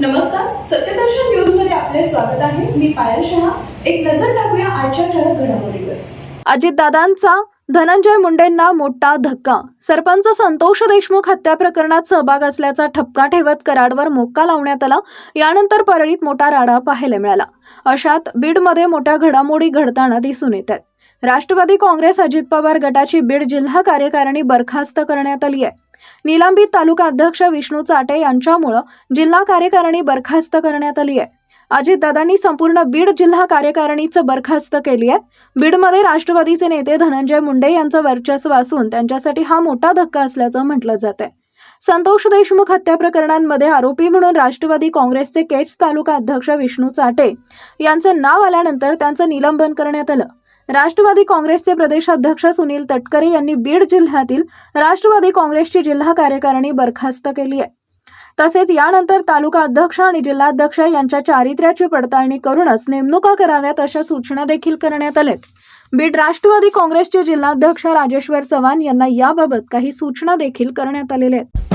नमस्कार सत्यदर्शन न्यूजमध्ये आपले स्वागत आहे. मी पायल शहा. एक नजर टाकूया आजच्या ठळक घडामोडीवर. अजितदादांचा धनंजय मुंडेंना मोठा धक्का. सरपंच संतोष देशमुख हत्या प्रकरणात सहभाग असल्याचा ठपका ठेवत कराडवर मोक्का लावण्यात आला. यानंतर परळीत मोठा राडा पाहायला मिळाला. अशात बीडमध्ये मोठ्या घडामोडी घडताना दिसून येत आहेत. राष्ट्रवादी काँग्रेस अजित पवार गटाची बीड जिल्हा कार्यकारिणी बरखास्त करण्यात आली आहे. निलंबित तालुका अध्यक्ष विष्णू चाटे यांच्यामुळं जिल्हा कार्यकारिणी बरखास्त करण्यात आली आहे. अजितदादांनी संपूर्ण बीड जिल्हा कार्यकारिणीचं बरखास्त केली आहे. बीडमध्ये राष्ट्रवादीचे नेते धनंजय मुंडे यांचं वर्चस्व असून त्यांच्यासाठी हा मोठा धक्का असल्याचं म्हटलं जात आहे संतोष देशमुख हत्या प्रकरणांमध्ये आरोपी म्हणून राष्ट्रवादी काँग्रेसचे केच तालुका अध्यक्ष विष्णू चाटे यांचं नाव आल्यानंतर त्यांचं निलंबन करण्यात आलं. राष्ट्रवादी काँग्रेसचे प्रदेशाध्यक्ष सुनील तटकरे यांनी बीड जिल्ह्यातील राष्ट्रवादी काँग्रेसची जिल्हा कार्यकारिणी बरखास्त केली आहे. तसेच यानंतर तालुका अध्यक्ष आणि जिल्हाध्यक्ष यांच्या चारित्र्याची पडताळणी करूनच नेमणुका कराव्यात अशा सूचना देखील करण्यात आल्यात. बीड राष्ट्रवादी काँग्रेसचे जिल्हाध्यक्ष राजेश्वर चव्हाण यांना याबाबत काही सूचना देखील करण्यात आलेल्या आहेत.